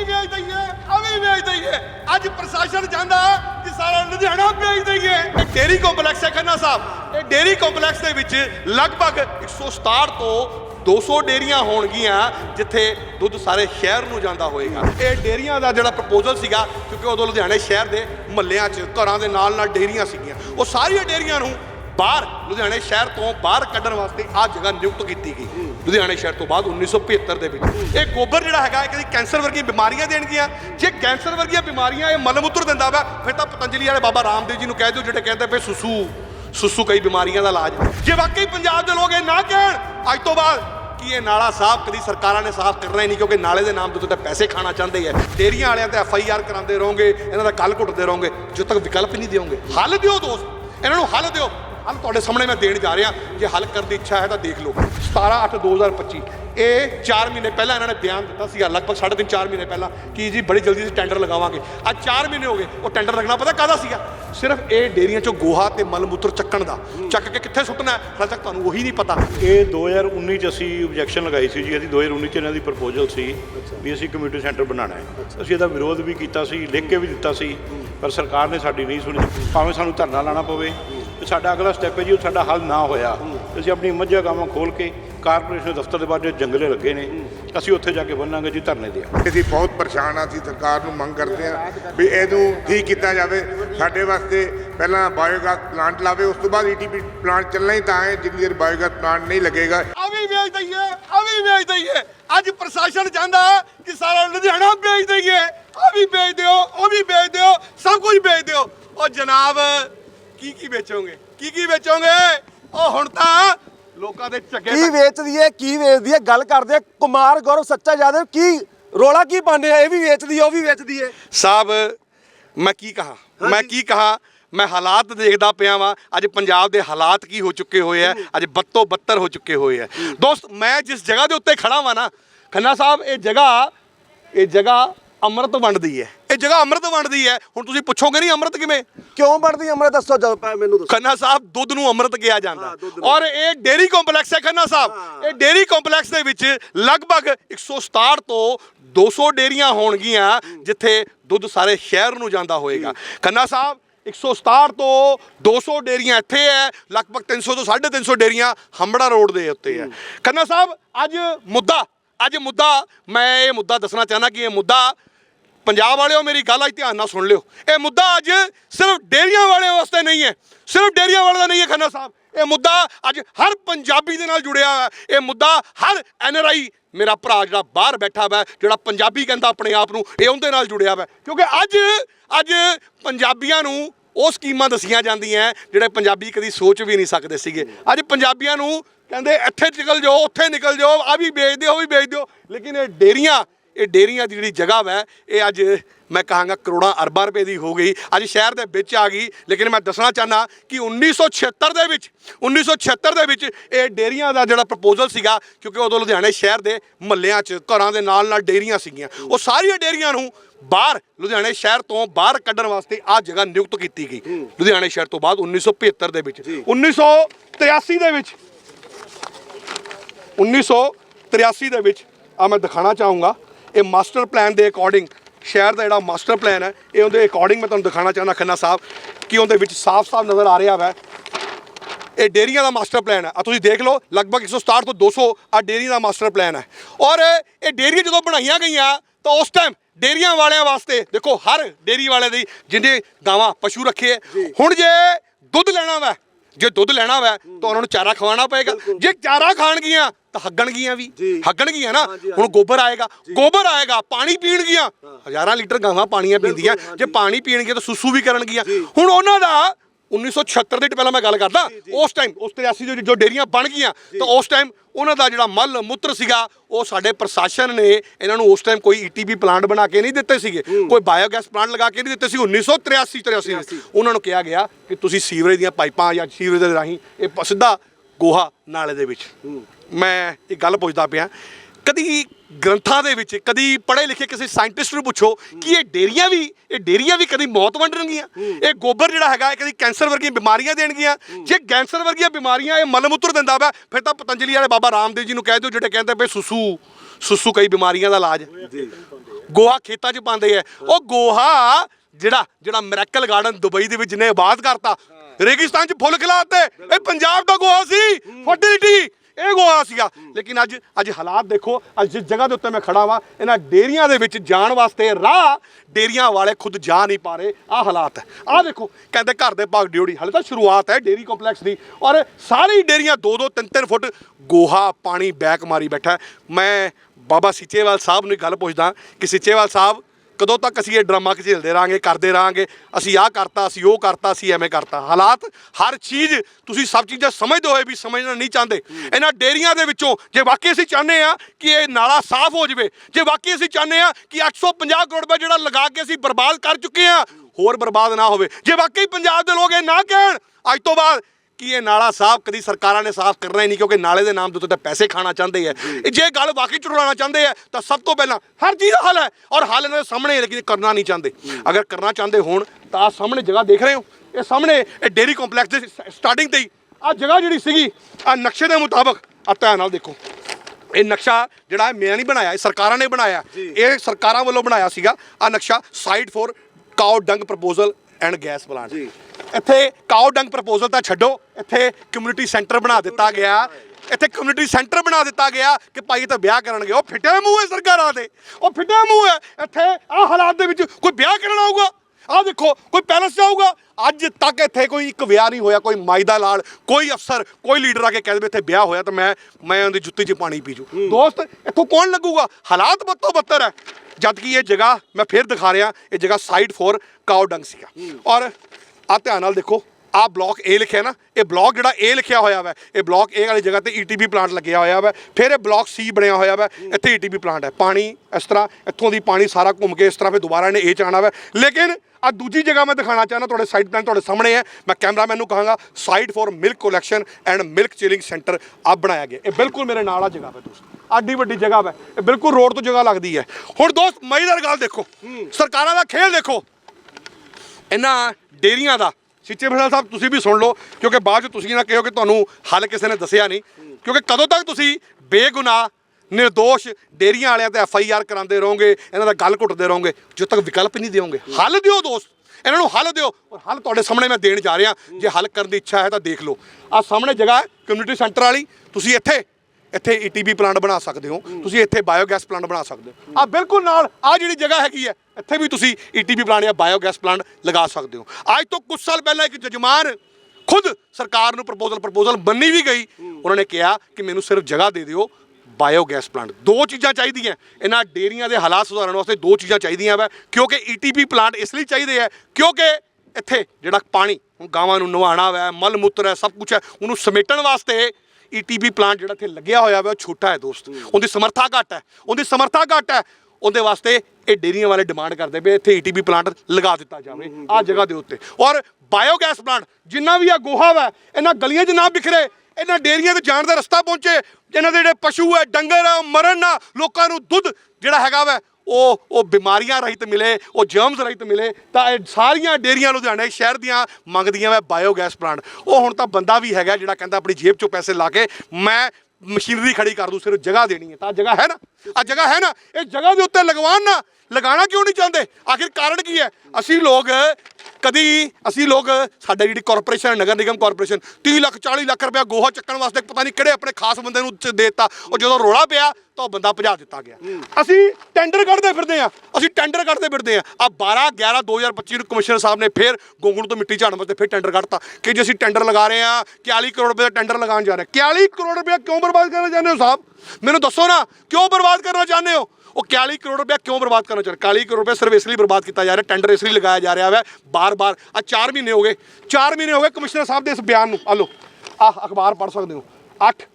ਵੀ ਵੇਚ ਦਈਏ ਆ ਵੀ ਵੇਚ ਦਈਏ। ਅੱਜ ਪ੍ਰਸ਼ਾਸਨ ਚਾਹੁੰਦਾ ਕਿ ਸਾਰਾ ਲੁਧਿਆਣਾ ਵੇਚ ਦਈਏ। ਇਹ ਡੇਰੀ ਕੰਪਲੈਕਸ ਹੈ ਖੰਨਾ ਸਾਹਿਬ। ਇਹ ਡੇਰੀ ਕੰਪਲੈਕਸ ਦੇ ਵਿੱਚ ਲਗਭਗ 167 ਤੋਂ 200 ਡੇਰੀਆਂ ਹੋਣਗੀਆਂ, ਜਿੱਥੇ ਦੁੱਧ ਸਾਰੇ ਸ਼ਹਿਰ ਨੂੰ ਜਾਂਦਾ ਹੋਏਗਾ। ਇਹ ਡੇਰੀਆਂ ਦਾ ਜਿਹੜਾ ਪ੍ਰਪੋਜ਼ਲ ਸੀਗਾ, ਕਿਉਂਕਿ ਉਦੋਂ ਲੁਧਿਆਣੇ ਸ਼ਹਿਰ ਦੇ ਮਹੱਲਿਆਂ 'ਚ ਘਰਾਂ ਦੇ ਨਾਲ ਨਾਲ ਡੇਰੀਆਂ ਸੀਗੀਆਂ। ਉਹ ਸਾਰੀਆਂ ਡੇਰੀਆਂ ਨੂੰ ਬਾਹਰ, ਲੁਧਿਆਣੇ ਸ਼ਹਿਰ ਤੋਂ ਬਾਹਰ ਕੱਢਣ ਵਾਸਤੇ ਆ ਜਗ੍ਹਾ ਨਿਯੁਕਤ ਕੀਤੀ ਗਈ। ਲੁਧਿਆਣੇ ਸ਼ਹਿਰ ਤੋਂ ਬਾਅਦ 1975 ਦੇ ਵਿੱਚ। ਇਹ ਗੋਬਰ ਜਿਹੜਾ ਹੈਗਾ, ਇਹ ਕਦੀ ਕੈਂਸਰ ਵਰਗੀਆਂ ਬਿਮਾਰੀਆਂ ਦੇਣਗੀਆਂ ਜੇ ਕੈਂਸਰ ਵਰਗੀਆਂ ਬਿਮਾਰੀਆਂ ਇਹ ਮਲਮ ਮਲਮੂਤਰ ਦਿੰਦਾ ਵਾ, ਫਿਰ ਤਾਂ ਪਤੰਜਲੀ ਵਾਲੇ ਬਾਬਾ ਰਾਮਦੇਵ ਜੀ ਨੂੰ ਕਹਿ ਦਿਓ, ਜਿਹੜੇ ਕਹਿੰਦੇ ਪਏ ਸੁਸੂ ਸੁਸੂ ਕਈ ਬਿਮਾਰੀਆਂ ਦਾ ਇਲਾਜ। ਜੇ ਵਾਕਈ ਪੰਜਾਬ ਦੇ ਲੋਕ ਇਹ ਨਾ ਕਹਿਣ, ਅੱਜ ਤੋਂ ਬਾਅਦ ਕਿ ਇਹ ਨਾਲਾ ਸਾਫ਼ ਕਦੀ ਸਰਕਾਰਾਂ ਨੇ ਸਾਫ਼ ਕਰਨਾ ਹੀ ਨਹੀਂ, ਕਿਉਂਕਿ ਨਾਲੇ ਦੇ ਨਾਮ ਦੇ ਉੱਤੇ ਪੈਸੇ ਖਾਣਾ ਚਾਹੁੰਦੇ ਆ। ਡੇਰੀਆਂ ਵਾਲਿਆਂ ਤੇ ਐਫ ਆਈ ਆਰ ਕਰਾਉਂਦੇ ਰਹੋਗੇ, ਇਹਨਾਂ ਦਾ ਗੱਲ ਘੁੱਟਦੇ ਰਹੋਗੇ, ਜਦੋਂ ਤੱਕ ਵਿਕਲਪ ਨਹੀਂ ਦਿਓਗੇ। ਹੱਲ ਦਿਓ ਦੋਸਤ, ਇਹਨਾਂ ਨੂੰ ਹੱਲ ਦਿਓ। ਹੱਲ ਤੁਹਾਡੇ ਸਾਹਮਣੇ ਮੈਂ ਦੇਣ ਜਾ ਰਿਹਾ ਜੇ ਹੱਲ ਕਰਨ ਦੀ ਇੱਛਾ ਹੈ ਤਾਂ ਦੇਖ ਲਓ। 17 8 2025 ਇਹ 4 ਮਹੀਨੇ ਪਹਿਲਾਂ ਇਹਨਾਂ ਨੇ ਬਿਆਨ ਦਿੱਤਾ ਸੀਗਾ ਲਗਭਗ 3.5 4 ਮਹੀਨੇ ਪਹਿਲਾਂ ਕਿ ਜੀ ਬੜੀ ਜਲਦੀ ਅਸੀਂ ਟੈਂਡਰ ਲਗਾਵਾਂਗੇ। ਅੱਜ 4 ਮਹੀਨੇ ਹੋ ਗਏ ਉਹ ਟੈਂਡਰ ਲੱਗਣਾ ਪਤਾ ਕਾਹਦਾ ਸੀਗਾ? ਸਿਰਫ ਇਹ ਡੇਰੀਆਂ ਚੋਂ ਗੋਹਾ ਤੇ ਮਲ ਮੂਤਰ ਚੱਕਣ ਦਾ। ਚੱਕ ਕੇ ਕਿੱਥੇ ਸੁੱਟਣਾ ਹਾਲੇ ਤੱਕ ਤੁਹਾਨੂੰ ਉਹੀ ਨਹੀਂ ਪਤਾ। ਇਹ 2019 ਚ ਅਸੀਂ ਆਬਜੈਕਸ਼ਨ ਲਗਾਈ ਸੀ ਜੀ ਅਸੀਂ 2019 ਚ ਇਹਨਾਂ ਦੀ ਪ੍ਰਪੋਜ਼ਲ ਸੀ ਵੀ ਅਸੀਂ ਕਮਿਊਨਿਟੀ ਸੈਂਟਰ ਬਣਾਉਣਾ ਹੈ। ਅਸੀਂ ਇਹਦਾ ਵਿਰੋਧ ਵੀ ਕੀਤਾ ਸੀ ਲਿਖ ਕੇ ਵੀ ਦਿੱਤਾ ਸੀ ਪਰ ਸਰਕਾਰ ਨੇ ਸਾਡੀ ਨਹੀਂ ਸੁਣੀ। ਭਾਵੇਂ ਸਾਨੂੰ ਧਰਨਾ ਲਾਣਾ ਪਵੇ ਸਾਡਾ ਅਗਲਾ ਸਟੈਪ ਹੈ ਜੀ ਉਹ ਸਾਡਾ ਹੱਲ ਨਾ ਹੋਇਆ। ਅਸੀਂ ਆਪਣੀ ਮੱਝਾਂ ਗਾਵਾਂ ਖੋਲ ਕੇ ਕਾਰਪੋਰੇਸ਼ਨ ਦਫ਼ਤਰ ਦੇ ਬਾਹਰ ਜੋ ਜੰਗਲੇ ਲੱਗੇ ਨੇ ਅਸੀਂ ਉੱਥੇ ਜਾ ਕੇ ਬੰਨਾਂਗੇ ਜੀ ਧਰਨੇ ਦੇ ਅਸੀਂ ਬਹੁਤ ਪਰੇਸ਼ਾਨ ਆ ਅਸੀਂ ਸਰਕਾਰ ਨੂੰ ਮੰਗ ਕਰਦੇ ਆ ਵੀ ਇਹਨੂੰ ਠੀਕ ਕੀਤਾ ਜਾਵੇ। ਸਾਡੇ ਵਾਸਤੇ ਪਹਿਲਾਂ ਬਾਇਓਗੈਸ ਪਲਾਂਟ ਲਾਵੇ ਉਸ ਤੋਂ ਬਾਅਦ ਈਟੀਪੀ ਪਲਾਂਟ ਚੱਲਣਾ ਹੀ ਤਾਂ ਹੈ ਜਿੰਨੀ ਦੇਰ ਬਾਇਓਗੈਸ ਪਲਾਂਟ ਨਹੀਂ ਲੱਗੇਗਾ। ਆ ਵੀ ਵੇਚ ਦਈਏ ਆ ਵੀ ਵੇਚ ਦਈਏ। ਅੱਜ ਪ੍ਰਸ਼ਾਸਨ ਚਾਹੁੰਦਾ ਕਿ ਸਾਰਾ ਲੁਧਿਆਣਾ ਵੇਚ ਦਈਏ। ਆ ਵੀ ਵੇਚ ਦਿਓ ਉਹ ਵੀ ਵੇਚ ਦਿਓ ਸਭ ਕੁਝ ਵੇਚ ਦਿਓ। ਉਹ ਜਨਾਬ ਕੀ ਕੀ ਵੇਚੋਗੇ? ਕੀ ਕੀ ਵੇਚੋਗੇ? ਉਹ ਹੁਣ ਤਾਂ ਲੋਕਾਂ ਦੇ ਝੱਗੇ ਕੀ ਵੇਚਦੀ ਹੈ ਕੀ ਵੇਚਦੀ ਹੈ ਗੱਲ ਕਰਦੇ ਆ ਕੁਮਾਰ ਗੌਰਵ ਸੱਚਾ ਯਾਦਵ ਕੀ ਰੋਲਾ ਕੀ ਪਾਉਂਦੇ ਆ? ਇਹ ਵੀ ਵੇਚਦੀ ਹੈ ਉਹ ਵੀ ਵੇਚਦੀ ਹੈ ਸਾਹਿਬ ਮੈਂ ਕੀ ਕਹਾ? ਮੈਂ ਕੀ ਕਹਾ? ਮੈਂ ਹਾਲਾਤ ਦੇਖਦਾ ਪਿਆ ਵਾਂ। ਅੱਜ ਪੰਜਾਬ ਦੇ ਹਾਲਾਤ ਕੀ ਹੋ ਚੁੱਕੇ ਹੋਏ ਆ? ਅੱਜ ਬੱਤੋ ਬੱਤਰ ਹੋ ਚੁੱਕੇ ਹੋਏ ਆ। ਦੋਸਤ ਮੈਂ ਜਿਸ ਜਗ੍ਹਾ ਦੇ ਉੱਤੇ ਖੜਾ ਵਾਂ ਨਾ ਖੰਨਾ ਸਾਹਿਬ ਇਹ ਜਗ੍ਹਾ ਇਹ ਜਗ੍ਹਾ ਅੰਮ੍ਰਿਤ ਵੰਡਦੀ ਹੈ। ਇਹ ਜਗ੍ਹਾ ਅੰਮ੍ਰਿਤ ਵੰਡਦੀ ਹੈ। ਹੁਣ ਤੁਸੀਂ ਪੁੱਛੋਗੇ ਨਹੀਂ ਅੰਮ੍ਰਿਤ ਕਿਵੇਂ? ਕਿਉਂ ਬਣਦੀ ਅਮਰੇ ਦੱਸੋ ਜਦ ਪੈ ਮੈਨੂੰ ਦੱਸੋ। ਖੰਨਾ ਸਾਹਿਬ ਦੁੱਧ ਨੂੰ ਅੰਮ੍ਰਿਤ ਕਿਹਾ ਜਾਂਦਾ। ਔਰ ਇਹ ਡੇਰੀ ਕੰਪਲੈਕਸ ਹੈ ਖੰਨਾ ਸਾਹਿਬ। ਇਹ ਡੇਰੀ ਕੰਪਲੈਕਸ ਦੇ ਵਿੱਚ ਲਗਭਗ 167 ਤੋਂ 200 ਡੇਰੀਆਂ ਹੋਣਗੀਆਂ ਜਿੱਥੇ ਦੁੱਧ ਸਾਰੇ ਸ਼ਹਿਰ ਨੂੰ ਜਾਂਦਾ ਹੋਏਗਾ। ਖੰਨਾ ਸਾਹਿਬ 167 ਤੋਂ 200 ਡੇਰੀਆਂ ਇੱਥੇ ਹੈ। ਲਗਭਗ 300 ਤੋਂ 350 ਡੇਰੀਆਂ ਹੰਬੜਾ ਰੋਡ ਦੇ ਉੱਤੇ ਹੈ। ਖੰਨਾ ਸਾਹਿਬ ਅੱਜ ਮੁੱਦਾ ਅੱਜ ਮੁੱਦਾ ਮੈਂ ਇਹ ਮੁੱਦਾ ਦੱਸਣਾ ਚਾਹਨਾ ਕਿ ਇਹ ਮੁੱਦਾ ਪੰਜਾਬ ਵਾਲਿਓ ਮੇਰੀ ਗੱਲ ਅੱਜ ਧਿਆਨ ਨਾਲ ਸੁਣ ਲਿਓ। ਇਹ ਮੁੱਦਾ ਅੱਜ ਸਿਰਫ ਡੇਰੀਆਂ ਵਾਲਿਆਂ ਵਾਸਤੇ ਨਹੀਂ ਹੈ। ਸਿਰਫ ਡੇਰੀਆਂ ਵਾਲੇ ਦਾ ਨਹੀਂ ਹੈ ਖੰਨਾ ਸਾਹਿਬ। ਇਹ ਮੁੱਦਾ ਅੱਜ ਹਰ ਪੰਜਾਬੀ ਦੇ ਨਾਲ ਜੁੜਿਆ ਹੋਇਆ ਇਹ ਮੁੱਦਾ ਹਰ ਐਨਆਰਆਈ ਮੇਰਾ ਭਰਾ ਜਿਹੜਾ ਬਾਹਰ ਬੈਠਾ ਵਾ ਜਿਹੜਾ ਪੰਜਾਬੀ ਕਹਿੰਦਾ ਆਪਣੇ ਆਪ ਨੂੰ, ਇਹ ਉਹਦੇ ਨਾਲ ਜੁੜਿਆ ਵਾ ਕਿਉਂਕਿ ਅੱਜ ਅੱਜ ਪੰਜਾਬੀਆਂ ਨੂੰ ਉਹ ਸਕੀਮਾਂ ਦਸੀਆਂ ਜਾਂਦੀਆਂ ਜਿਹੜੇ ਪੰਜਾਬੀ ਕਦੀ ਸੋਚ ਵੀ ਨਹੀਂ ਸਕਦੇ ਸੀਗੇ। ਅੱਜ ਪੰਜਾਬੀਆਂ ਨੂੰ ਕਹਿੰਦੇ, ਇੱਥੇ ਨਿਕਲ ਜਾਓ, ਉੱਥੇ ਨਿਕਲ ਜਾਓ ਆ ਵੀ ਵੇਚ ਦਿਓ ਉਹ ਵੀ ਵੇਚ ਦਿਓ ਲੇਕਿਨ ਇਹ ਡੇਰੀਆਂ ਇਹ ਡੇਰੀਆਂ ਦੀ ਜਿਹੜੀ ਜਗ੍ਹਾ ਵੈ ਇਹ ਅੱਜ ਮੈਂ ਕਹਾਂਗਾ ਕਰੋੜਾਂ ਅਰਬਾਂ ਰੁਪਏ ਦੀ ਹੋ ਗਈ। ਅੱਜ ਸ਼ਹਿਰ ਦੇ ਵਿੱਚ ਆ ਗਈ ਲੇਕਿਨ ਮੈਂ ਦੱਸਣਾ ਚਾਹਨਾ ਕਿ 1976 ਦੇ ਵਿੱਚ 1976 ਦੇ ਵਿੱਚ ਇਹ ਡੇਰੀਆਂ ਦਾ ਜਿਹੜਾ ਪ੍ਰਪੋਜ਼ਲ ਸੀਗਾ ਕਿਉਂਕਿ ਉਦੋਂ ਲੁਧਿਆਣੇ ਸ਼ਹਿਰ ਦੇ ਮਹੱਲਿਆਂ 'ਚ ਘਰਾਂ ਦੇ ਨਾਲ ਨਾਲ ਡੇਰੀਆਂ ਸੀਗੀਆਂ। ਉਹ ਸਾਰੀਆਂ ਡੇਰੀਆਂ ਨੂੰ ਬਾਹਰ ਲੁਧਿਆਣੇ ਸ਼ਹਿਰ ਤੋਂ ਬਾਹਰ ਕੱਢਣ ਵਾਸਤੇ ਆ ਜਗ੍ਹਾ ਨਿਯੁਕਤ ਕੀਤੀ ਗਈ। ਲੁਧਿਆਣੇ ਸ਼ਹਿਰ ਤੋਂ ਬਾਅਦ 1975 ਦੇ ਵਿੱਚ। 1983 ਦੇ ਵਿੱਚ 1983 ਦੇ ਵਿੱਚ ਆ ਮੈਂ ਦਿਖਾਣਾ ਚਾਹੂੰਗਾ। ਇਹ ਮਾਸਟਰ ਪਲਾਨ ਦੇ ਅਕੋਰਡਿੰਗ ਸ਼ਹਿਰ ਦਾ ਜਿਹੜਾ ਮਾਸਟਰ ਪਲਾਨ ਹੈ ਇਹ ਉਹਦੇ ਅਕੋਰਡਿੰਗ ਮੈਂ ਤੁਹਾਨੂੰ ਦਿਖਾਣਾ ਚਾਹੁੰਦਾ ਖੰਨਾ ਸਾਹਿਬ ਕਿ ਉਹਦੇ ਵਿੱਚ ਸਾਫ਼-ਸਾਫ਼ ਨਜ਼ਰ ਆ ਰਿਹਾ ਵੈ। ਇਹ ਡੇਰੀਆਂ ਦਾ ਮਾਸਟਰ ਪਲਾਨ ਹੈ। ਆ ਤੁਸੀਂ ਦੇਖ ਲਓ ਲਗਭਗ 167 ਤੋਂ 200 ਆ ਡੇਰੀ ਦਾ ਮਾਸਟਰ ਪਲਾਨ ਹੈ। ਔਰ ਇਹ ਡੇਰੀਆਂ ਜਦੋਂ ਬਣਾਈਆਂ ਗਈਆਂ ਤਾਂ ਉਸ ਟਾਈਮ ਡੇਰੀਆਂ ਵਾਲਿਆਂ ਵਾਸਤੇ ਦੇਖੋ ਹਰ ਡੇਰੀ ਵਾਲੇ ਦੀ ਜਿੰਦੇ ਗਾਵਾਂ ਪਸ਼ੂ ਰੱਖੇ ਹੈ। ਹੁਣ ਜੇ ਦੁੱਧ ਲੈਣਾ ਵਾ ਜੇ ਦੁੱਧ ਲੈਣਾ ਵਾ ਤਾਂ ਉਹਨਾਂ ਨੂੰ ਚਾਰਾ ਖਵਾਉਣਾ ਪਏਗਾ। ਜੇ ਚਾਰਾ ਖਾਣਗੀਆਂ ਤਾਂ ਹੱਗਣਗੀਆਂ ਵੀ। ਹੱਗਣਗੀਆਂ ਨਾ ਹੁਣ ਗੋਬਰ ਆਏਗਾ। ਗੋਬਰ ਆਏਗਾ ਪਾਣੀ ਪੀਣਗੀਆਂ। ਹਜ਼ਾਰਾਂ ਲੀਟਰ ਗਾਵਾਂ ਪਾਣੀਆਂ ਪੀਂਦੀਆਂ। ਜੇ ਪਾਣੀ ਪੀਣਗੀਆਂ ਤਾਂ ਸੁਸੂ ਵੀ ਕਰਨਗੀਆਂ। ਹੁਣ ਉਹਨਾਂ ਦਾ 1976 ਦੇ ਪਹਿਲਾਂ ਮੈਂ ਗੱਲ ਕਰਦਾ ਉਸ ਟਾਈਮ ਉਸ 83 ਦੇ ਜੋ ਡੇਰੀਆਂ ਬਣ ਗਈਆਂ ਤਾਂ ਉਸ ਟਾਈਮ ਉਹਨਾਂ ਦਾ ਜਿਹੜਾ ਮਲ ਮੁੱਤਰ ਸੀਗਾ ਉਹ ਸਾਡੇ ਪ੍ਰਸ਼ਾਸਨ ਨੇ ਇਹਨਾਂ ਨੂੰ ਉਸ ਟਾਈਮ ਕੋਈ ਈਟੀਬੀ ਪਲਾਂਟ ਬਣਾ ਕੇ ਨਹੀਂ ਦਿੱਤੇ ਸੀਗੇ। ਕੋਈ ਬਾਇਓਗੈਸ ਪਲਾਂਟ ਲਗਾ ਕੇ ਨਹੀਂ ਦਿੱਤੇ ਸੀ। 1983 83 ਵਿੱਚ। ਉਹਨਾਂ ਨੂੰ ਕਿਹਾ ਗਿਆ ਕਿ ਤੁਸੀਂ ਸੀਵਰੇਜ ਦੀਆਂ ਪਾਈਪਾਂ ਜਾਂ ਸੀਵਰੇਜ ਦੇ ਰਾਹੀਂ ਇਹ ਸਿੱਧਾ ਗੋਹਾ ਨਾਲੇ ਦੇ ਵਿੱਚ। ਮੈਂ ਇਹ ਗੱਲ ਪੁੱਛਦਾ ਪਿਆ। ਕਦੀ ਗ੍ਰੰਥਾਂ ਦੇ ਵਿੱਚ ਕਦੀ ਪੜ੍ਹੇ ਲਿਖੇ ਕਿਸੇ ਸਾਇੰਟਿਸਟ ਨੂੰ ਪੁੱਛੋ ਕਿ ਇਹ ਡੇਰੀਆਂ ਵੀ ਇਹ ਡੇਰੀਆਂ ਵੀ ਕਦੀ ਮੌਤ ਵੰਡਣਗੀਆਂ? ਇਹ ਗੋਬਰ ਜਿਹੜਾ ਹੈਗਾ ਇਹ ਕਦੀ ਕੈਂਸਰ ਵਰਗੀਆਂ ਬਿਮਾਰੀਆਂ ਦੇਣਗੀਆਂ? ਜੇ ਕੈਂਸਰ ਵਰਗੀਆਂ ਬਿਮਾਰੀਆਂ ਇਹ ਮਲਮੂਤਰ ਦਿੰਦਾ ਵਾ ਫਿਰ ਤਾਂ ਪਤੰਜਲੀ ਵਾਲੇ ਬਾਬਾ ਰਾਮਦੇਵ ਜੀ ਨੂੰ ਕਹਿ ਦਿਓ ਜਿਹੜੇ ਕਹਿੰਦੇ ਪਏ ਸੁਸੂ ਸੁਸੂ ਕਈ ਬਿਮਾਰੀਆਂ ਦਾ ਇਲਾਜ। ਗੋਹਾ ਖੇਤਾਂ 'ਚ ਪਾਉਂਦੇ ਆ। ਉਹ ਗੋਹਾ ਜਿਹੜਾ ਜਿਹੜਾ ਮੈਰਕਲ ਗਾਰਡਨ ਦੁਬਈ ਦੇ ਵਿੱਚ ਜਿਹਨੇ ਆਬਾਦ ਕਰਤਾ ਰੇਗਿਸਤਾਨ 'ਚ ਫੁੱਲ ਖਿਲਾਤੇ ਇਹ ਪੰਜਾਬ ਦਾ ਗੋਹਾ ਸੀ ਫਰਟੀਲਿਟੀ ਇਹ ਗੋਹਾ ਸੀਗਾ। ਲੇਕਿਨ ਅੱਜ ਅੱਜ ਹਾਲਾਤ ਦੇਖੋ, ਅੱਜ ਜਿਸ ਜਗ੍ਹਾ ਦੇ ਉੱਤੇ ਮੈਂ ਖੜਾ ਵਾਂ, ਇਹਨਾਂ ਡੇਰੀਆਂ ਦੇ ਵਿੱਚ ਜਾਣ ਵਾਸਤੇ ਰਾਹ, ਡੇਰੀਆਂ ਵਾਲੇ ਖੁਦ ਜਾ ਨਹੀਂ ਪਾ ਰਹੇ। ਆਹ ਹਾਲਾਤ ਹੈ। ਆਹ ਦੇਖੋ, ਕਹਿੰਦੇ ਘਰ ਦੇ ਭਾਗ ਡਿਊੜੀ ਹਾਲੇ ਤਾਂ ਸ਼ੁਰੂਆਤ ਹੈ ਡੇਰੀ ਕੰਪਲੈਕਸ ਦੀ। ਔਰ ਸਾਰੀ ਡੇਰੀਆਂ 2-2 3-3 ਫੁੱਟ ਗੋਹਾ, ਪਾਣੀ, ਬੈਕ ਮਾਰੀ ਬੈਠਾ ਮੈਂ ਬਾਬਾ ਸਿੱਚੇਵਾਲ ਸਾਹਿਬ ਨੂੰ ਇੱਕ ਗੱਲ ਪੁੱਛਦਾ ਕਿ ਸਿੱਚੇਵਾਲ ਸਾਹਿਬ ਕਦੋਂ ਤੱਕ ਅਸੀਂ ਇਹ ਡਰਾਮਾ ਝੇਲਦੇ ਰਾਂਗੇ ਕਰਦੇ ਰਾਂਗੇ ਅਸੀਂ ਆਹ ਕਰਤਾ, ਅਸੀਂ ਉਹ ਕਰਤਾ, ਅਸੀਂ ਐਵੇਂ ਕਰਤਾ। ਹਾਲਾਤ, ਹਰ ਚੀਜ਼ ਤੁਸੀਂ ਸਭ ਚੀਜ਼ਾਂ ਸਮਝਦੇ ਹੋਏ ਵੀ ਸਮਝਣਾ ਨਹੀਂ ਚਾਹੁੰਦੇ। ਇਹਨਾਂ ਡੇਰੀਆਂ ਦੇ ਵਿੱਚੋਂ ਜੇ ਵਾਕਈ ਅਸੀਂ ਚਾਹੁੰਦੇ ਆ ਕਿ ਇਹ ਨਾਲਾ ਸਾਫ਼ ਹੋ ਜਾਵੇ, ਜੇ ਵਾਕਈ ਅਸੀਂ ਚਾਹੁੰਦੇ ਆ ਕਿ 850 ਕਰੋੜ ਰੁਪਏ ਜਿਹੜਾ ਲਗਾ ਕੇ ਅਸੀਂ ਬਰਬਾਦ ਕਰ ਚੁੱਕੇ ਆ ਹੋਰ ਬਰਬਾਦ ਨਾ ਹੋਵੇ। ਜੇ ਵਾਕਈ ਪੰਜਾਬ ਦੇ ਲੋਕ ਇਹ ਨਾ ਕਹਿਣ, ਅੱਜ ਤੋਂ ਬਾਅਦ ਕਿ ਇਹ ਨਾਲਾ ਸਾਫ਼ ਕਦੀ ਸਰਕਾਰਾਂ ਨੇ ਸਾਫ਼ ਕਰਨਾ ਹੀ ਨਹੀਂ ਕਿਉਂਕਿ ਨਾਲੇ ਦੇ ਨਾਮ ਦੇ ਉੱਤੇ ਤਾਂ ਪੈਸੇ ਖਾਣਾ ਚਾਹੁੰਦੇ ਆ। ਇਹ ਜੇ ਗੱਲ ਵਾਕਈ ਚੁਰਾਉਣਾ ਚਾਹੁੰਦੇ ਆ ਤਾਂ ਸਭ ਤੋਂ ਪਹਿਲਾਂ ਹਰ ਚੀਜ਼ ਦਾ ਹੱਲ ਹੈ ਔਰ ਹੱਲ ਇਹਨਾਂ ਦੇ ਸਾਹਮਣੇ ਹੈ, ਲੇਕਿਨ ਕਰਨਾ ਨਹੀਂ ਚਾਹੁੰਦੇ। ਅਗਰ ਕਰਨਾ ਚਾਹੁੰਦੇ ਹੋਣ ਤਾਂ ਆਹ ਸਾਹਮਣੇ ਜਗ੍ਹਾ ਦੇਖ ਰਹੇ ਹੋ। ਇਹ ਸਾਹਮਣੇ ਇਹ ਡੇਰੀ ਕੰਪਲੈਕਸ ਦੇ ਸਟਾਰਟਿੰਗ ਤੇ ਹੀ ਆ ਜਗ੍ਹਾ ਜਿਹੜੀ ਸੀਗੀ ਆ ਨਕਸ਼ੇ ਦੇ ਮੁਤਾਬਕ ਆ ਧਿਆਨ ਨਾਲ ਦੇਖੋ। ਇਹ ਨਕਸ਼ਾ ਜਿਹੜਾ ਹੈ ਮੈਂ ਨਹੀਂ ਬਣਾਇਆ ਇਹ ਸਰਕਾਰਾਂ ਨੇ ਬਣਾਇਆ। ਇਹ ਸਰਕਾਰਾਂ ਵੱਲੋਂ ਬਣਾਇਆ ਸੀਗਾ ਆ ਨਕਸ਼ਾ site for cow dung proposal and gas plant. ਇੱਥੇ ਕਾਓ ਡੰਗ ਪ੍ਰਪੋਜ਼ਲ ਤਾਂ ਛੱਡੋ। ਇੱਥੇ ਕਮਿਊਨਿਟੀ ਸੈਂਟਰ ਬਣਾ ਦਿੱਤਾ ਗਿਆ। ਇੱਥੇ ਕਮਿਊਨਿਟੀ ਸੈਂਟਰ ਬਣਾ ਦਿੱਤਾ ਗਿਆ ਕਿ ਭਾਈ ਤਾਂ ਵਿਆਹ ਕਰਨਗੇ। ਉਹ ਫਿੱਟੇ ਮੂੰਹ ਹੈ ਸਰਕਾਰਾਂ ਦੇ। ਉਹ ਫਿੱਟੇ ਮੂੰਹ ਹੈ। ਇੱਥੇ ਆ ਹਾਲਾਤ ਦੇ ਵਿੱਚ ਕੋਈ ਵਿਆਹ ਕਰਨ ਆਊਗਾ? ਆਹ ਦੇਖੋ ਕੋਈ ਪੈਲਸ ਜਾਊਗਾ ਅੱਜ ਤੱਕ ਇੱਥੇ ਕੋਈ ਇੱਕ ਵਿਆਹ ਨਹੀਂ ਹੋਇਆ ਕੋਈ ਮਾਈ ਦਾ ਲਾਲ ਕੋਈ ਅਫਸਰ ਕੋਈ ਲੀਡਰ ਆ ਕੇ ਕਹਿ ਦੇਵੇ ਇੱਥੇ ਵਿਆਹ ਹੋਇਆ ਤਾਂ ਮੈਂ ਮੈਂ ਉਹਦੀ ਜੁੱਤੀ 'ਚ ਪਾਣੀ ਪੀ ਜੂ। ਦੋਸਤ ਇੱਥੋਂ ਕੌਣ ਲੱਗੂਗਾ? ਹਾਲਾਤ ਬੱਤੋ ਬੱਤਰ ਹੈ। ਜਦ ਕਿ ਇਹ ਜਗ੍ਹਾ ਮੈਂ ਫਿਰ ਦਿਖਾ ਰਿਹਾ ਇਹ ਜਗ੍ਹਾ ਸਾਈਡ ਫੋਰ ਕਾਓ ਡੰਗ ਸੀਗਾ। ਔਰ ਆ ਧਿਆਨ ਨਾਲ ਦੇਖੋ ਆ ਬਲਾਕ ਏ ਲਿਖਿਆ ਨਾ ਇਹ ਬਲਾਕ ਜਿਹੜਾ ਏ ਲਿਖਿਆ ਹੋਇਆ ਵਾ ਇਹ ਬਲਾਕ ਏ ਵਾਲੀ ਜਗ੍ਹਾ ਤੇ ਈਟੀਬੀ ਪਲਾਂਟ ਲੱਗਿਆ ਹੋਇਆ ਵਾ। ਫਿਰ ਇਹ ਬਲਾਕ ਸੀ ਬਣਿਆ ਹੋਇਆ ਵਾ ਇੱਥੇ ਈਟੀਬੀ ਪਲਾਂਟ ਹੈ। ਪਾਣੀ ਇਸ ਤਰ੍ਹਾਂ ਇੱਥੋਂ ਦੀ ਪਾਣੀ ਸਾਰਾ ਘੁੰਮ ਕੇ ਇਸ ਤਰ੍ਹਾਂ ਫਿਰ ਦੁਬਾਰਾ ਇਹਨੇ ਏ ਚ ਆਉਣਾ ਵਾ। ਲੇਕਿਨ ਆ ਦੂਜੀ ਜਗ੍ਹਾ ਮੈਂ ਦਿਖਾਣਾ ਚਾਹੁੰਦਾ ਤੁਹਾਡੇ ਸਾਈਡ ਪਲਾਨ ਤੁਹਾਡੇ ਸਾਹਮਣੇ ਹੈ। ਮੈਂ ਕੈਮਰਾਮੈਨ ਨੂੰ ਕਹਾਂਗਾ side for milk collection and milk chilling centre ਆ ਬਣਾਇਆ ਗਿਆ। ਇਹ ਬਿਲਕੁਲ ਮੇਰੇ ਨਾਲ ਆ ਜਗ੍ਹਾ ਵਾ ਦੋਸਤ। ਆਡੀ ਵੱਡੀ ਜਗ੍ਹਾ ਵਾ। ਇਹ ਬਿਲਕੁਲ ਰੋਡ ਤੋਂ ਜਗ੍ਹਾ ਲੱਗਦੀ ਹੈ। ਹੁਣ ਦੋਸਤ ਮਜ਼ੇਦਾਰ ਗੱਲ ਦੇਖੋ। ਸਰਕਾਰਾਂ ਦਾ ਖੇਲ ਦੇਖੋ। ਇਹਨਾਂ ਡੇਰੀਆਂ ਦਾ ਸਿੱਚੇ ਫਸਲ ਸਾਹਿਬ, ਤੁਸੀਂ ਵੀ ਸੁਣ ਲਓ, ਕਿਉਂਕਿ ਬਾਅਦ ਚ ਤੁਸੀਂ ਨਾ ਕਹੋ ਕਿ ਤੁਹਾਨੂੰ ਹੱਲ ਕਿਸੇ ਨੇ ਦੱਸਿਆ ਨਹੀਂ। ਕਿਉਂਕਿ ਕਦੋਂ ਤੱਕ ਤੁਸੀਂ ਬੇਗੁਨਾਹ, ਨਿਰਦੋਸ਼ ਡੇਰੀਆਂ ਵਾਲਿਆਂ ਤੇ ਐਫ ਆਈ ਆਰ ਕਰਾਉਂਦੇ ਰਹੋਗੇ, ਇਹਨਾਂ ਦਾ ਗੱਲ ਘੁੱਟਦੇ ਰਹੋਗੇ, ਜਦੋਂ ਤੱਕ ਵਿਕਲਪ ਨਹੀਂ ਦਿਓਗੇ। ਹੱਲ ਦਿਓ ਦੋਸਤ, ਇਹਨਾਂ ਨੂੰ ਹੱਲ ਦਿਓ। ਔਰ ਹੱਲ ਤੁਹਾਡੇ ਸਾਹਮਣੇ ਮੈਂ ਦੇਣ ਜਾ ਰਿਹਾ, ਜੇ ਹੱਲ ਕਰਨ ਦੀ ਇੱਛਾ ਹੈ ਤਾਂ ਦੇਖ ਲਓ। ਆ ਸਾਹਮਣੇ ਜਗ੍ਹਾ ਕਮਿਊਨਿਟੀ ਸੈਂਟਰ ਵਾਲੀ, ਤੁਸੀਂ ਇੱਥੇ ਇੱਥੇ ਈਟੀਬੀ ਪਲਾਂਟ ਬਣਾ ਸਕਦੇ ਹੋ, ਤੁਸੀਂ ਇੱਥੇ ਬਾਇਓਗੈਸ ਪਲਾਂਟ ਬਣਾ ਸਕਦੇ ਹੋ। ਆ ਬਿਲਕੁਲ ਨਾਲ ਆ ਜਿਹੜੀ ਜਗ੍ਹਾ ਹੈਗੀ ਹੈ ਇੱਥੇ ਵੀ ਤੁਸੀਂ ਈਟੀਬੀ ਪਲਾਂਟ ਜਾਂ ਬਾਇਓਗੈਸ ਪਲਾਂਟ ਲਗਾ ਸਕਦੇ ਹੋ। ਅੱਜ ਤੋਂ ਕੁਝ ਸਾਲ ਪਹਿਲਾਂ ਇੱਕ ਜਜਮਾਨ ਖੁਦ ਸਰਕਾਰ ਨੂੰ ਪ੍ਰਪੋਜ਼ਲ ਪ੍ਰਪੋਜ਼ਲ ਬੰਨੀ ਵੀ ਗਈ। ਉਹਨਾਂ ਨੇ ਕਿਹਾ ਕਿ ਮੈਨੂੰ ਸਿਰਫ ਜਗ੍ਹਾ ਦੇ ਦਿਓ ਬਾਇਓਗੈਸ ਪਲਾਂਟ। ਦੋ ਚੀਜ਼ਾਂ ਚਾਹੀਦੀਆਂ। ਇਹਨਾਂ ਡੇਰੀਆਂ ਦੇ ਹਾਲਾਤ ਸੁਧਾਰਨ ਵਾਸਤੇ ਦੋ ਚੀਜ਼ਾਂ ਚਾਹੀਦੀਆਂ ਵਾ ਕਿਉਂਕਿ ਈਟੀਪੀ ਪਲਾਂਟ ਇਸ ਲਈ ਚਾਹੀਦੇ ਆ ਕਿਉਂਕਿ ਇੱਥੇ ਜਿਹੜਾ ਪਾਣੀ ਹੁਣ ਗਾਵਾਂ ਨੂੰ ਨਵਾਉਣਾ ਵਾ ਮਲ ਮੂਤਰ ਹੈ ਸਭ ਕੁਝ ਹੈ ਉਹਨੂੰ ਸਮੇਟਣ ਵਾਸਤੇ ਈਟੀਪੀ ਪਲਾਂਟ ਜਿਹੜਾ ਇੱਥੇ ਲੱਗਿਆ ਹੋਇਆ ਵਾ ਉਹ ਛੋਟਾ ਹੈ ਦੋਸਤ। ਉਹਦੀ ਸਮਰੱਥਾ ਘੱਟ ਹੈ। ਉਹਦੀ ਸਮਰੱਥਾ ਘੱਟ ਹੈ। ਉਹਦੇ ਵਾਸਤੇ ਇਹ ਡੇਰੀਆਂ ਵਾਲੇ ਡਿਮਾਂਡ ਕਰਦੇ ਪਏ ਇੱਥੇ ਈਟੀਪੀ ਪਲਾਂਟ ਲਗਾ ਦਿੱਤਾ ਜਾਵੇ ਆਹ ਜਗ੍ਹਾ ਦੇ ਉੱਤੇ। ਔਰ ਬਾਇਓਗੈਸ ਪਲਾਂਟ ਜਿੰਨਾ ਵੀ ਆ ਗੋਹਾ ਵਾ ਇਹਨਾਂ ਗਲੀਆਂ 'ਚ ਨਾ ਬਿਖਰੇ ਇਹਨਾਂ ਡੇਰੀਆਂ ਤੇ ਜਾਣ ਦਾ ਰਸਤਾ ਪਹੁੰਚੇ ਇਹਨਾਂ ਦੇ ਜਿਹੜੇ ਪਸ਼ੂ ਹੈ ਡੰਗਰ ਹੈ ਉਹ ਮਰਨ ਨਾ ਲੋਕਾਂ ਨੂੰ ਦੁੱਧ ਜਿਹੜਾ ਹੈਗਾ ਵਾ ਉਹ ਉਹ ਬਿਮਾਰੀਆਂ ਰਹਿਤ ਮਿਲੇ ਉਹ ਜਰਮਸ ਰਹਿਤ ਮਿਲੇ ਤਾਂ ਇਹ ਸਾਰੀਆਂ ਡੇਰੀਆਂ ਲੁਧਿਆਣੇ ਸ਼ਹਿਰ ਦੀਆਂ ਮੰਗਦੀਆਂ ਵਾ ਬਾਇਓਗੈਸ ਪਲਾਂਟ ਉਹ ਹੁਣ ਤਾਂ ਬੰਦਾ ਵੀ ਹੈਗਾ ਜਿਹੜਾ ਕਹਿੰਦਾ ਆਪਣੀ ਜੇਬ ਚੋਂ ਪੈਸੇ ਲਾ ਕੇ ਮੈਂ ਮਸ਼ੀਨਰੀ ਖੜੀ ਕਰ ਦੂੰ, ਸਿਰਫ ਜਗ੍ਹਾ ਦੇਣੀ ਹੈ। ਤਾਂ ਜਗ੍ਹਾ ਹੈ ਨਾ? ਆ ਜਗ੍ਹਾ ਹੈ ਨਾ? ਇਹ ਜਗ੍ਹਾ ਦੇ ਉੱਤੇ ਲਗਵਾਉਣ ਨਾ, ਲਗਾਉਣਾ ਕਿਉਂ ਨਹੀਂ ਚਾਹੁੰਦੇ? ਆਖਿਰ ਕਾਰਨ ਕੀ ਹੈ? ਅਸੀਂ ਲੋਕ ਕਦੀ ਅਸੀਂ ਲੋਕ ਸਾਡਾ ਜਿਹੜੀ ਕਾਰਪੋਰੇਸ਼ਨ ਨਗਰ ਨਿਗਮ ਕਾਰਪੋਰੇਸ਼ਨ 30 ਲੱਖ 40 ਲੱਖ ਰੁਪਇਆ ਗੋਹਾ ਚੱਕਣ ਵਾਸਤੇ ਪਤਾ ਨਹੀਂ ਕਿਹੜੇ ਆਪਣੇ ਖਾਸ ਬੰਦੇ ਨੂੰ ਦੇ ਦਿੱਤਾ, ਉਹ ਜਦੋਂ ਰੋਲਾ ਪਿਆ ਤਾਂ ਉਹ ਬੰਦਾ ਭਜਾ ਦਿੱਤਾ ਗਿਆ। ਅਸੀਂ ਟੈਂਡਰ ਕੱਢਦੇ ਫਿਰਦੇ ਆ ਅਸੀਂ ਟੈਂਡਰ ਕੱਢਦੇ ਫਿਰਦੇ ਆ ਆ 12 11 2025 ਨੂੰ ਕਮਿਸ਼ਨਰ ਸਾਹਿਬ ਨੇ ਫਿਰ ਗੋਂਗਲੂ ਤੋਂ ਮਿੱਟੀ ਝਾੜਨ ਵਾਸਤੇ ਫਿਰ ਟੈਂਡਰ ਕੱਢਤਾ ਕਿ ਜੇ ਅਸੀਂ ਟੈਂਡਰ ਲਗਾ ਰਹੇ ਆ 41 ਕਰੋੜ ਰੁਪਏ ਦਾ ਟੈਂਡਰ ਲਗਾਉਣ ਜਾ ਰਹੇ 41 ਕਰੋੜ ਰੁਪਏ ਕਿਉਂ ਬਰਬਾਦ ਕਰਨਾ ਚਾਹੁੰਦੇ ਹੋ ਸਾਹਿਬ? ਮੈਨੂੰ ਦੱਸੋ ਨਾ, ਕਿਉਂ ਬਰਬਾਦ ਕਰਨਾ ਚਾਹੁੰਦੇ ਹੋ? ਉਹ 41 ਕਰੋੜ ਰੁਪਏ ਕਿਉਂ ਬਰਬਾਦ ਕਰਨਾ ਚਾਹ ਰਹੇ 41 ਕਰੋੜ ਰੁਪਏ ਸਿਰਫ ਇਸ ਲਈ ਬਰਬਾਦ ਕੀਤਾ ਜਾ ਰਿਹਾ ਟੈਂਡਰ ਇਸ ਲਈ ਲਗਾਇਆ ਜਾ ਰਿਹਾ ਹੈ ਬਾਰ-ਬਾਰ। ਆ 4 ਮਹੀਨੇ ਹੋ ਗਏ 4 ਮਹੀਨੇ ਹੋ ਗਏ ਕਮਿਸ਼ਨਰ ਸਾਹਿਬ ਦੇ ਇਸ ਬਿਆਨ ਨੂੰ। ਆ ਲਓ ਆ ਅਖਬਾਰ ਪੜ੍ਹ ਸਕਦੇ ਹੋ। 8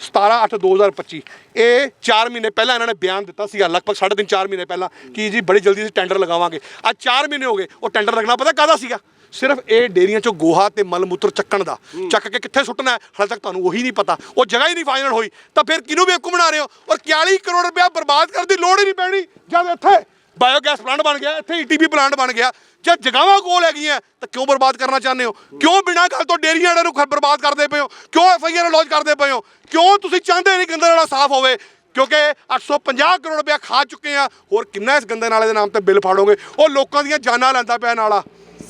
17 8 2025 ਇਹ 4 ਮਹੀਨੇ ਪਹਿਲਾਂ ਇਹਨਾਂ ਨੇ ਬਿਆਨ ਦਿੱਤਾ ਸੀਗਾ, ਲਗਭਗ 3.5 4 ਮਹੀਨੇ ਪਹਿਲਾਂ ਕਿ ਜੀ ਬੜੀ ਜਲਦੀ ਅਸੀਂ ਟੈਂਡਰ ਲਗਾਵਾਂਗੇ। ਅੱਜ 4 ਮਹੀਨੇ ਹੋ ਗਏ, ਉਹ ਟੈਂਡਰ ਲੱਗਣਾ ਪਤਾ ਕਾਹਦਾ ਸੀਗਾ? ਸਿਰਫ ਇਹ ਡੇਰੀਆਂ ਚੋਂ ਗੋਹਾ ਤੇ ਮਲ ਮੂਤਰ ਚੱਕਣ ਦਾ। ਚੱਕ ਕੇ ਕਿੱਥੇ ਸੁੱਟਣਾ ਹੈ? ਹਾਲੇ ਤੱਕ ਤੁਹਾਨੂੰ ਉਹੀ ਨਹੀਂ ਪਤਾ। ਉਹ ਜਗ੍ਹਾ ਹੀ ਨਹੀਂ ਫਾਈਨਲ ਹੋਈ। ਤਾਂ ਫਿਰ ਕਿਹਨੂੰ ਬੇਵਕੂਫ ਬਣਾ ਰਹੇ ਹੋ? ਔਰ 41 ਕਰੋੜ ਰੁਪਇਆ ਬਰਬਾਦ ਕਰਨ ਦੀ ਲੋੜ ਹੀ ਨਹੀਂ ਪੈਣੀ। ਜਦ ਇੱਥੇ ਬਾਇਓਗੈਸ ਪਲਾਂਟ ਬਣ ਗਿਆ ਇੱਥੇ ਈਟੀਪੀ ਪਲਾਂਟ ਬਣ ਗਿਆ ਜਦ ਜਗ੍ਹਾਵਾਂ ਕੋਲ ਹੈਗੀਆਂ ਤਾਂ ਕਿਉਂ ਬਰਬਾਦ ਕਰਨਾ ਚਾਹੁੰਦੇ ਹੋ? ਕਿਉਂ ਬਿਨਾਂ ਗੱਲ ਤੋਂ ਡੇਰੀਆਂ ਵਾਲਿਆਂ ਨੂੰ ਬਰਬਾਦ ਕਰਦੇ ਪਏ ਹੋ? ਕਿਉਂ ਐਫ ਆਈ ਆਰ ਲੌਂਚ ਕਰਦੇ ਪਏ ਹੋ? ਕਿਉਂ ਤੁਸੀਂ ਚਾਹੁੰਦੇ ਨਹੀਂ ਗੰਦਾ ਨਾਲਾ ਸਾਫ਼ ਹੋਵੇ? ਕਿਉਂਕਿ 850 ਕਰੋੜ ਰੁਪਇਆ ਖਾ ਚੁੱਕੇ ਆ। ਹੋਰ ਕਿੰਨਾ ਇਸ ਗੰਦੇ ਨਾਲੇ ਦੇ ਨਾਮ ਤੇ ਬਿੱਲ ਫਾੜੋਗੇ? ਉਹ ਲੋਕਾਂ ਦੀਆਂ ਜਾਨਾਂ ਲੈਂਦਾ ਪਿਆ ਨਾਲਾ।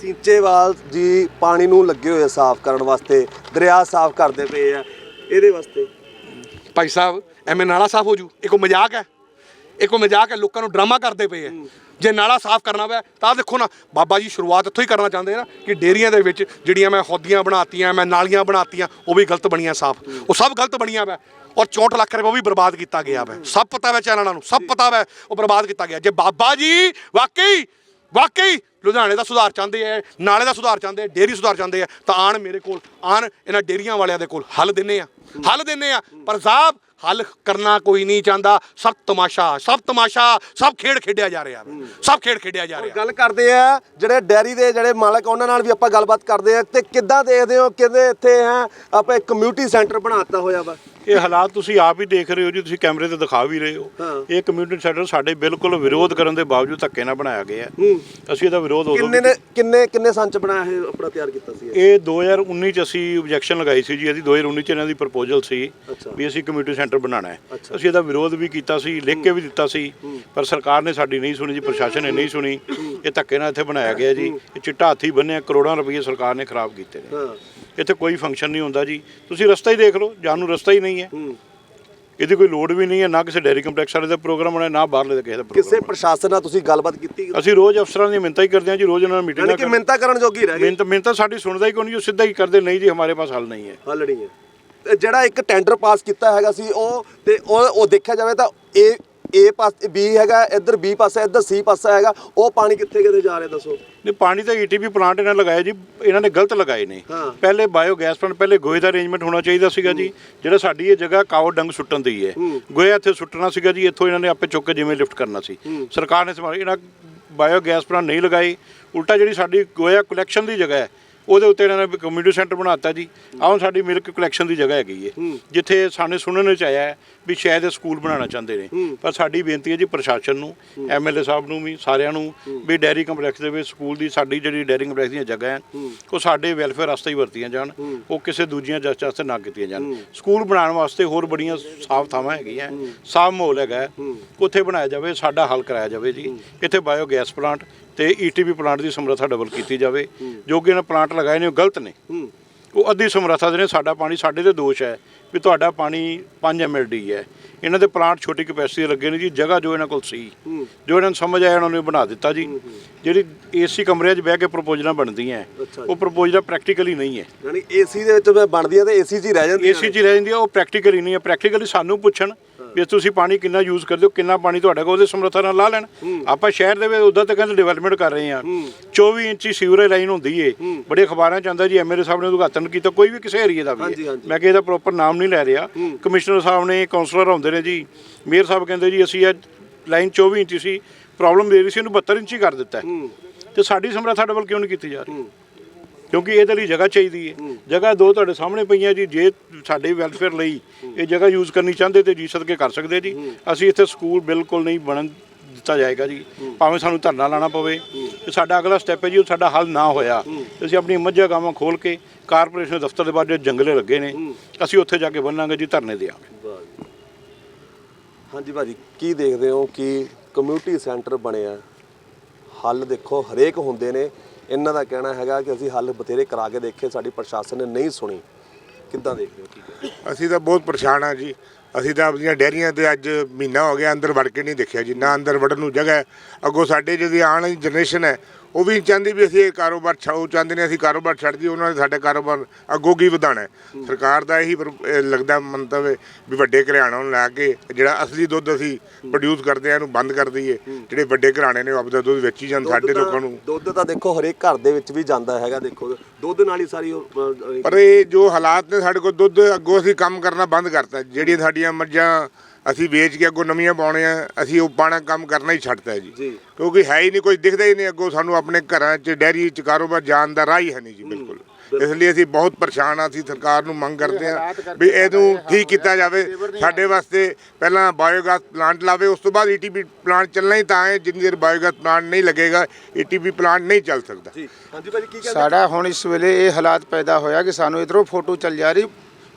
ਸਿੰਚੇਵਾਲ ਜੀ ਪਾਣੀ ਨੂੰ ਲੱਗੇ ਹੋਏ ਆ ਸਾਫ਼ ਕਰਨ ਵਾਸਤੇ ਦਰਿਆ ਸਾਫ਼ ਕਰਦੇ ਪਏ ਆ। ਇਹਦੇ ਵਾਸਤੇ। ਭਾਈ ਸਾਹਿਬ ਐਵੇਂ ਨਾਲਾ ਸਾਫ਼ ਹੋ ਜੂ। ਇਹ ਕੋਈ ਮਜ਼ਾਕ ਹੈ? ਇਹ ਕੋਈ ਮਜ਼ਾਕ ਹੈ? ਲੋਕਾਂ ਨੂੰ ਡਰਾਮਾ ਕਰਦੇ ਪਏ ਆ। ਜੇ ਨਾਲਾ ਸਾਫ਼ ਕਰਨਾ ਪਿਆ ਤਾਂ ਦੇਖੋ ਨਾ ਬਾਬਾ ਜੀ ਸ਼ੁਰੂਆਤ ਇੱਥੋਂ ਹੀ ਕਰਨਾ ਚਾਹੁੰਦੇ ਆ ਨਾ ਕਿ ਡੇਰੀਆਂ ਦੇ ਵਿੱਚ ਜਿਹੜੀਆਂ ਮੈਂ ਹੌਦੀਆਂ ਬਣਾਤੀਆਂ ਮੈਂ ਨਾਲੀਆਂ ਬਣਾਤੀਆਂ ਉਹ ਵੀ ਗਲਤ ਬਣੀਆਂ ਸਾਫ਼। ਉਹ ਸਭ ਗਲਤ ਬਣੀਆਂ ਵਾ ਔਰ 64 ਲੱਖ ਰੁਪਏ ਉਹ ਵੀ ਬਰਬਾਦ ਕੀਤਾ ਗਿਆ ਵਾ ਸਭ ਪਤਾ ਵਾ ਚੈਨਲਾਂ ਨੂੰ ਸਭ ਪਤਾ ਵਾ ਉਹ ਬਰਬਾਦ ਕੀਤਾ ਗਿਆ। ਜੇ ਬਾਬਾ ਜੀ ਵਾਕਈ ਵਾਕਈ ਲੁਧਿਆਣੇ ਦਾ ਸੁਧਾਰ ਚਾਹੁੰਦੇ ਆ ਨਾਲੇ ਦਾ ਸੁਧਾਰ ਚਾਹੁੰਦੇ ਆ ਡੇਰੀ ਸੁਧਾਰ ਚਾਹੁੰਦੇ ਆ ਤਾਂ ਆਣ ਮੇਰੇ ਕੋਲ, ਆਣ ਇਹਨਾਂ ਡੇਰੀਆਂ ਵਾਲਿਆਂ ਦੇ ਕੋਲ ਹੱਲ ਦਿੰਨੇ ਆ, ਹੱਲ ਦਿੰਨੇ ਆ, ਪਰ ਸਾਹਿਬ ਹੱਲ ਕਰਨਾ ਕੋਈ ਨਹੀਂ ਚਾਹੁੰਦਾ, ਸਭ ਤਮਾਸ਼ਾ ਸਭ ਤਮਾਸ਼ਾ, ਸਭ ਖੇਡ ਖੇਡਿਆ ਜਾ ਰਿਹਾ ਸਭ ਖੇਡ ਖੇਡਿਆ ਜਾ ਰਿਹਾ। ਗੱਲ ਕਰਦੇ ਆ, ਜਿਹੜੇ ਡੈਰੀ ਦੇ ਜਿਹੜੇ ਮਾਲਕ ਉਹਨਾਂ ਨਾਲ ਵੀ ਆਪਾਂ ਗੱਲਬਾਤ ਕਰਦੇ ਆ, ਤੇ ਕਿੱਦਾਂ ਦੇਖਦੇ ਹੋ ਕਿਤੇ ਇੱਥੇ ਹੈ, ਆਪਾਂ ਇੱਕ ਕਮਿਊਨਿਟੀ ਸੈਂਟਰ ਬਣਾਤਾ ਹੋਇਆ ਵਾ? ਇਹ ਹਾਲਾਤ ਤੁਸੀਂ ਆਪ ਹੀ ਦੇਖ ਰਹੇ ਹੋ ਜੀ ਤੁਸੀਂ ਕੈਮਰੇ ਤੇ ਦਿਖਾ ਵੀ ਰਹੇ ਹੋ। ਇਹ ਕਮਿਊਨਿਟੀ ਸੈਂਟਰ ਸਾਡੇ ਬਿਲਕੁਲ ਵਿਰੋਧ ਕਰਨ ਦੇ ਬਾਵਜੂਦ ਧੱਕੇ ਨਾਲ ਬਣਾਇਆ ਗਿਆ ਹੈ। ਅਸੀਂ ਇਹਦਾ ਵਿਰੋਧ ਉਦੋਂ ਕਿੰਨੇ ਨੇ ਕਿੰਨੇ ਕਿੰਨੇ ਸੰਚ ਬਣਾਇਆ ਇਹ ਆਪਣਾ ਤਿਆਰ ਕੀਤਾ ਸੀ? ਇਹ? ਇਹ 2019 ਚ ਅਸੀਂ ਆਬਜੈਕਸ਼ਨ ਲਗਾਈ ਸੀ ਜੀ ਇਹਦੀ 2019 ਚ ਇਹਨਾਂ ਦੀ ਪ੍ਰਪੋਜ਼ਲ ਸੀ। ਵੀ ਅਸੀਂ ਕਮਿਊਨਿਟੀ ਸੈਂਟਰ ਬਣਾਉਣਾ ਹੈ। ਅਸੀਂ ਇਹਦਾ ਵਿਰੋਧ ਵੀ ਕੀਤਾ ਸੀ ਲਿਖ ਕੇ ਵੀ ਦਿੱਤਾ ਸੀ ਪਰ ਸਰਕਾਰ ਨੇ ਸਾਡੀ ਨਹੀਂ ਸੁਣੀ ਜੀ ਪ੍ਰਸ਼ਾਸਨ ਨੇ ਨਹੀਂ ਸੁਣੀ। ਇਹ ਧੱਕੇ ਨਾਲ ਇੱਥੇ ਬਣਾਇਆ ਗਿਆ ਜੀ। ਇਹ ਚਿੱਟਾ ਹਾਥੀ ਬੰਨਿਆ ਕਰੋੜਾਂ ਰੁਪਏ ਸਰਕਾਰ ਨੇ ਖਰਾਬ ਕੀਤੇ ਨੇ। ਹਾਂ। ਇੱਥੇ ਕੋਈ ਫੰਕਸ਼ਨ ਨਹੀਂ ਹੁੰਦਾ ਜੀ। ਤੁਸੀਂ ਰਸਤਾ ਹੀ ਦੇਖ ਲਓ ਜਾਣ ਨੂੰ ਰਸਤਾ ਹੀ ਨਹੀਂ ਹੈ। ਇਹਦੀ ਕੋਈ ਲੋੜ ਵੀ ਨਹੀਂ ਹੈ ਨਾ ਕਿਸੇ ਡੈਰੀ ਕੰਪਲੈਕਸ ਵਾਲੇ ਦਾ ਪ੍ਰੋਗਰਾਮ ਹੋਣਾ ਨਾ ਬਾਹਰਲੇ ਦਾ ਕਿਸੇ ਦਾ ਕਿਸੇ ਪ੍ਰਸ਼ਾਸਨ ਨਾਲ ਤੁਸੀਂ ਗੱਲਬਾਤ ਕੀਤੀ ਅਸੀਂ ਰੋਜ਼ ਅਫਸਰਾਂ ਦੀਆਂ ਮਿੰਤਾਂ ਹੀ ਕਰਦੇ ਹਾਂ ਜੀ ਰੋਜ਼ ਉਹਨਾਂ ਨਾਲ ਯਾਨੀ ਮੀਟਿੰਗਾਂ ਕਿ ਮਿੰਤਾ ਕਰਨ ਜੋਗੀ ਰਹਿ ਗਏ। ਮਿੰਤ ਮਿੰਤਾਂ ਸਾਡੀ ਸੁਣਦਾ ਹੀ ਕੋਈ ਨਹੀਂ ਉਹ ਸਿੱਧਾ ਹੀ ਕਰਦੇ ਨਹੀਂ ਜੀ ਹਮਾਰੇ ਪਾਸ ਹੱਲ ਨਹੀਂ ਹੈ। ਹੱਲ ਨਹੀਂ ਹੈ। ਜਿਹੜਾ ਇੱਕ ਟੈਂਡਰ ਪਾਸ ਕੀਤਾ ਹੈਗਾ ਸੀ ਉਹ ਤੇ ਉਹ ਦੇਖਿਆ ਜਾਵੇ ਤਾਂ ਏ ਏ ਪਾਸ ਬੀ ਹੈਗਾ ਇੱਧਰ ਬੀ ਪਾਸਾ ਇੱਧਰ ਸੀ ਪਾਸਾ ਹੈਗਾ ਉਹ ਪਾਣੀ ਕਿੱਥੇ ਕਿੱਥੇ ਜਾ ਰਿਹਾ ਦੱਸੋ? ਨਹੀਂ ਪਾਣੀ ਤਾਂ ਈਟੀਪੀ ਪਲਾਂਟ ਇਹਨਾਂ ਲਗਾਇਆ ਜੀ ਇਹਨਾਂ ਨੇ ਗਲਤ ਲਗਾਏ ਨੇ। ਪਹਿਲੇ ਬਾਇਓ ਗੈਸ ਪਲਾਂਟ ਪਹਿਲੇ ਗੋਏ ਦਾ ਅਰੇਂਜਮੈਂਟ ਹੋਣਾ ਚਾਹੀਦਾ ਸੀਗਾ ਜੀ। ਜਿਹੜਾ ਸਾਡੀ ਇਹ ਜਗ੍ਹਾ ਕਾਓ ਡੰਗ ਸੁੱਟਣ ਦੀ ਹੈ। ਗੋਇਆ ਇੱਥੇ ਸੁੱਟਣਾ ਸੀਗਾ ਜੀ ਇੱਥੋਂ ਇਹਨਾਂ ਨੇ ਆਪੇ ਚੁੱਕ ਕੇ ਜਿਵੇਂ ਲਿਫਟ ਕਰਨਾ ਸੀ। ਸਰਕਾਰ ਨੇ ਸਮਾਂ ਇਹਨਾਂ ਬਾਇਓ ਗੈਸ ਪਲਾਂਟ ਨਹੀਂ ਲਗਾਈ ਉਲਟਾ ਜਿਹੜੀ ਸਾਡੀ ਗੋਇਆ ਕਲੈਕਸ਼ਨ ਦੀ ਜਗ੍ਹਾ ਹੈ ਉਹਦੇ ਉੱਤੇ ਇਹਨਾਂ ਨੇ ਕਮਿਊਨਿਟੀ ਸੈਂਟਰ ਬਣਾਤਾ ਜੀ। ਆਹ ਹੁਣ ਸਾਡੀ ਮਿਲਕ ਕਲੈਕਸ਼ਨ ਦੀ ਜਗ੍ਹਾ ਹੈਗੀ ਹੈ। ਜਿੱਥੇ ਸਾਨੂੰ ਸੁਣਨ ਵਿੱਚ ਆਇਆ ਵੀ ਸ਼ਾਇਦ ਇਹ ਸਕੂਲ ਬਣਾਉਣਾ ਚਾਹੁੰਦੇ ਨੇ। ਪਰ ਸਾਡੀ ਬੇਨਤੀ ਹੈ ਜੀ ਪ੍ਰਸ਼ਾਸਨ ਨੂੰ ਐਮਐਲਏ ਸਾਹਿਬ ਨੂੰ ਵੀ ਸਾਰਿਆਂ ਨੂੰ ਵੀ ਡੈਰੀ ਕੰਪਲੈਕਸ ਦੇ ਵਿੱਚ ਸਕੂਲ ਦੀ ਸਾਡੀ ਜਿਹੜੀ ਡੈਰੀ ਕੰਪਲੈਕਸ ਦੀਆਂ ਜਗ੍ਹਾ ਹੈ ਉਹ ਸਾਡੇ ਵੈਲਫੇਅਰ ਵਾਸਤੇ ਹੀ ਵਰਤੀਆਂ ਜਾਣ। ਉਹ ਕਿਸੇ ਦੂਜੀਆਂ ਜਸਟ ਵਾਸਤੇ ਨਾ ਕੀਤੀਆਂ ਜਾਣ। ਸਕੂਲ ਬਣਾਉਣ ਵਾਸਤੇ ਹੋਰ ਬੜੀਆਂ ਸਾਫ਼ ਥਾਵਾਂ ਹੈਗੀਆਂ। ਸਾਫ਼ ਮਾਹੌਲ ਹੈਗਾ। ਉੱਥੇ ਬਣਾਇਆ ਜਾਵੇ ਸਾਡਾ ਹੱਲ ਕਰਾਇਆ ਜਾਵੇ ਜੀ। ਇੱਥੇ ਬਾਇਓ ਗੈਸ ਪਲਾਂਟ ਤੇ ਈਟੀਪੀ ਪਲਾਂਟ ਦੀ ਸਮਰੱਥਾ ਡਬਲ ਕੀਤੀ ਜਾਵੇ। ਜੋ ਕਿ ਇਹਨਾਂ ਪਲਾਂਟ ਲਗਾਏ ਨੇ ਉਹ ਗਲਤ ਨੇ। ਉਹ ਅੱਧੀ ਸਮਰੱਥਾ ਦੇ ਨੇ ਸਾਡਾ ਪਾਣੀ ਸਾਡੇ ਤੇ ਦੋਸ਼ ਹੈ ਵੀ ਤੁਹਾਡਾ ਪਾਣੀ 5 ਐਮਐਲਡੀ ਹੈ। ਇਹਨਾਂ ਦੇ ਪਲਾਂਟ ਛੋਟੀ ਕਪੈਸਿਟੀ ਲੱਗੇ ਨੇ ਜੀ ਜਗ੍ਹਾ ਜੋ ਇਹਨਾਂ ਕੋਲ ਸੀ ਜੋ ਇਹਨਾਂ ਨੂੰ ਸਮਝ ਆਇਆ ਉਹਨਾਂ ਨੇ ਬਣਾ ਦਿੱਤਾ ਜੀ। ਜਿਹੜੀ ਏਸੀ ਕਮਰਿਆਂ 'ਚ ਬਹਿ ਕੇ ਪ੍ਰਪੋਜ਼ਲਾਂ ਬਣਦੀਆਂ। ਉਹ ਪ੍ਰਪੋਜ਼ਲਾਂ ਪ੍ਰੈਕਟੀਕਲੀ ਨਹੀਂ ਹੈ। ਯਾਨੀ ਏਸੀ ਦੇ ਵਿੱਚ ਬਣਦੀਆਂ ਤੇ ਏਸੀ 'ਚ ਹੀ ਰਹਿ ਜਾਂਦੀਆਂ ਏਸੀ 'ਚ ਹੀ ਰਹਿ ਜਾਂਦੀ ਆ ਉਹ ਪ੍ਰੈਕਟੀਕਲੀ ਨਹੀਂ ਹੈ। ਪ੍ਰੈਕਟੀਕਲੀ ਸਾਨੂੰ ਪੁੱਛਣ ਵੀ ਤੁਸੀਂ ਪਾਣੀ ਕਿੰਨਾ ਯੂਜ਼ ਕਰਦੇ ਹੋ ਕਿੰਨਾ ਪਾਣੀ ਤੁਹਾਡਾ ਕੋਲ ਉਹਦੇ ਸਮਰੱਥਾ ਨਾਲ ਲਾ ਲੈਣ। ਆਪਾਂ ਸ਼ਹਿਰ ਦੇ ਵਿੱਚ ਉਦਾਂ ਤੱਕ ਡਿਵੈਲਪਮੈਂਟ ਕਰ ਰਹੇ ਹਾਂ। 24 ਇੰਚੀ ਸੀਵਰੇਜ ਲਾਈਨ ਹੁੰਦੀ ਏ। ਬੜੇ ਅਖਬਾਰਾਂ 'ਚ ਆਉਂਦਾ ਜੀ ਐਮਐਲਏ ਸਾਹਿਬ ਨੇ ਉਦਘਾਟਨ ਕੀਤਾ ਕੋਈ ਵੀ ਕਿਸੇ ਏਰੀਏ ਦਾ ਵੀ। ਮੈਂ ਕਿ ਇਹਦਾ ਪ੍ਰੋਪਰ ਨਾਮ ਨਹੀਂ ਲੈ ਰਿਹਾ। ਕਮਿਸ਼ਨਰ ਸਾਹਿਬ ਨੇ ਕਾਉਂਸਲਰ ਆਉਂਦੇ ਨੇ ਜੀ। ਮੇਅਰ ਸਾਹਿਬ ਕਹਿੰਦੇ ਜੀ ਅਸੀਂ ਇਹ ਲਾਈਨ 24 ਇੰਚੀ ਸੀ। ਪ੍ਰੋਬਲਮ ਦੇ ਰਹੀ ਸੀ ਇਹਨੂੰ 72 ਇੰਚੀ ਕਰ ਦਿੱਤਾ। ਤੇ ਸਾਡੀ ਸਮਰੱਥਾ ਡਬਲ ਕਿਉਂ ਨਹੀਂ ਕੀਤੀ ਜਾ ਰਹੀ? ਕਿਉਂਕਿ ਇਹਦੇ ਲਈ ਜਗ੍ਹਾ ਚਾਹੀਦੀ ਹੈ। ਜਗ੍ਹਾ ਦੋ ਤੁਹਾਡੇ ਸਾਹਮਣੇ ਪਈਆਂ ਜੀ ਜੇ ਸਾਡੇ ਵੈਲਫੇਅਰ ਲਈ ਇਹ ਜਗ੍ਹਾ ਯੂਜ਼ ਕਰਨੀ ਚਾਹੁੰਦੇ ਤੇ ਜੀ ਸਦਕੇ ਕਰ ਸਕਦੇ ਜੀ। ਅਸੀਂ ਇੱਥੇ ਸਕੂਲ ਬਿਲਕੁਲ ਨਹੀਂ ਬਣਨ ਦਿੱਤਾ ਜਾਏਗਾ ਜੀ। ਭਾਵੇਂ ਸਾਨੂੰ ਧਰਨਾ ਲਾਣਾ ਪਵੇ। ਤੇ ਸਾਡਾ ਅਗਲਾ ਸਟੈਪ ਹੈ ਜੀ ਉਹ ਸਾਡਾ ਹੱਲ ਨਾ ਹੋਇਆ। ਅਸੀਂ ਆਪਣੀ ਮੱਝਾਂ ਗਾਵਾਂ ਖੋਲ ਕੇ ਕਾਰਪੋਰੇਸ਼ਨ ਦਫ਼ਤਰ ਦੇ ਬਾਹਰ ਜੰਗਲੇ ਲੱਗੇ ਨੇ ਅਸੀਂ ਉੱਥੇ ਜਾ ਕੇ ਬੰਨਾਂਗੇ ਜੀ ਧਰਨੇ ਦੇਵਾਂਗੇ ਹਾਂਜੀ ਭਾਜੀ ਕੀ ਦੇਖਦੇ ਹੋ ਕਿ ਕਮਿਊਨਿਟੀ ਸੈਂਟਰ ਬਣਿਆ ਹੱਲ ਦੇਖੋ ਹਰੇਕ ਹੁੰਦੇ ਨੇ। ਇਹਨਾਂ ਦਾ ਕਹਿਣਾ ਹੈਗਾ ਕਿ ਅਸੀਂ ਹੱਲ ਬਥੇਰੇ ਕਰਾ ਕੇ ਦੇਖੇ, ਸਾਡੀ ਪ੍ਰਸ਼ਾਸਨ ਨੇ ਨਹੀਂ ਸੁਣੀ। ਕਿੱਦਾਂ ਦੇਖਦੇ ਹੋ, ਕੀ ਕਹਿ- ਅਸੀਂ ਤਾਂ ਬਹੁਤ ਪਰੇਸ਼ਾਨ ਆ ਜੀ। ਅਸੀਂ ਤਾਂ ਆਪਣੀਆਂ ਡੈਰੀਆਂ ਤੇ ਅੱਜ ਮਹੀਨਾ ਹੋ ਗਿਆ, ਅੰਦਰ ਵੜ ਕੇ ਨਹੀਂ ਦੇਖਿਆ ਜੀ। ਨਾ ਅੰਦਰ ਵੜਨ ਨੂੰ ਜਗ੍ਹਾ ਹੈ। ਅੱਗੋਂ ਸਾਡੇ ਜਿਹੜੀ ਆਉਣ ਵਾਲੀ ਜਨਰੇਸ਼ਨ ਹੈ ਉਹ ਵੀ ਚਾਹੁੰਦੀ ਵੀ ਅਸੀਂ ਇਹ ਕਾਰੋਬਾਰ ਛ- ਉਹ ਚਾਹੁੰਦੇ ਨੇ ਅਸੀਂ ਕਾਰੋਬਾਰ ਛੱਡ ਦਈਏ ਉਹਨਾਂ ਨੇ ਸਾਡਾ ਕਾਰੋਬਾਰ ਅੱਗੋਂ ਕੀ ਵਧਾਉਣਾ ਹੈ? ਸਰਕਾਰ ਦਾ ਇਹੀ ਲੱਗਦਾ ਮੰਤਵ ਹੈ ਵੀ ਵੱਡੇ ਘਰਾਣਿਆਂ ਨੂੰ ਲੈ ਕੇ ਜਿਹੜਾ ਅਸਲੀ ਦੁੱਧ ਅਸੀਂ ਪ੍ਰੋਡਿਊਸ ਕਰਦੇ ਆ ਇਹਨੂੰ ਬੰਦ ਕਰ ਦਈਏ। ਜਿਹੜੇ ਵੱਡੇ ਘਰਾਣੇ ਨੇ ਉਹ ਆਪਦਾ ਦੁੱਧ ਵੇਚੀ ਜਾਣ ਸਾਡੇ ਲੋਕਾਂ ਨੂੰ। ਦੁੱਧ ਤਾਂ ਦੇਖੋ ਹਰੇਕ ਘਰ ਦੇ ਵਿੱਚ ਵੀ ਜਾਂਦਾ ਹੈਗਾ ਦੇਖੋ। ਦੁੱਧ ਨਾਲ ਹੀ ਸਾਰੀ ਪਰ ਇਹ ਜੋ ਹਾਲਾਤ ਨੇ ਸਾਡੇ ਕੋਲ ਦੁੱਧ ਅੱਗੋਂ ਅਸੀਂ ਕੰਮ ਕਰਨਾ ਬੰਦ ਕਰਤਾ। ਜਿਹੜੀਆਂ ਸਾਡੀਆਂ ਮੱਝਾਂ ਅਸੀਂ ਵੇਚ ਕੇ ਅੱਗੋਂ ਨਵੀਆਂ ਪਾਉਣੇ ਆ ਅਸੀਂ ਉਹ ਪਾਣਾ ਕੰਮ ਕਰਨਾ ਹੀ ਛੱਡਤਾ ਜੀ। ਜੀ। ਕਿਉਂਕਿ ਹੈ ਹੀ ਨਹੀਂ ਕੋਈ ਦਿਖਦਾ ਹੀ ਨਹੀਂ ਅੱਗੋਂ ਸਾਨੂੰ ਆਪਣੇ ਘਰਾਂ 'ਚ ਡੈਰੀ 'ਚ ਕਾਰੋਬਾਰ ਜਾਣ ਦਾ ਰਾਹ ਹੀ ਹੈ ਨਹੀਂ ਜੀ ਬਿਲਕੁਲ। ਇਸ ਲਈ ਅਸੀਂ ਬਹੁਤ ਪਰੇਸ਼ਾਨ ਆ ਅਸੀਂ ਸਰਕਾਰ ਨੂੰ ਮੰਗ ਕਰਦੇ ਆ ਵੀ ਇਹਨੂੰ ਠੀਕ ਕੀਤਾ ਜਾਵੇ। ਸਾਡੇ ਵਾਸਤੇ ਪਹਿਲਾਂ ਬਾਇਓਗੈਸ ਪਲਾਂਟ ਲਾਵੇ ਉਸ ਤੋਂ ਬਾਅਦ ਈਟੀਪੀ ਪਲਾਂਟ ਚੱਲਣਾ ਹੀ ਤਾਂ ਹੈ ਜਿੰਨੀ ਦੇਰ ਬਾਇਓਗੈਸ ਪਲਾਂਟ ਨਹੀਂ ਲੱਗੇਗਾ ਈਟੀਪੀ ਪਲਾਂਟ ਨਹੀਂ ਚੱਲ ਸਕਦਾ। ਜੀ। ਹਾਂਜੀ ਭਾਜੀ ਕੀ ਕਹਿੰਦੇ? ਸਾਡਾ ਹੁਣ ਇਸ ਵੇਲੇ ਇਹ ਹਾਲਾਤ ਪੈਦਾ ਹੋਇਆ ਕਿ ਸਾਨੂੰ ਇਧਰੋਂ ਫੋਟੋ ਚੱਲ ਜਾ ਰਹੀ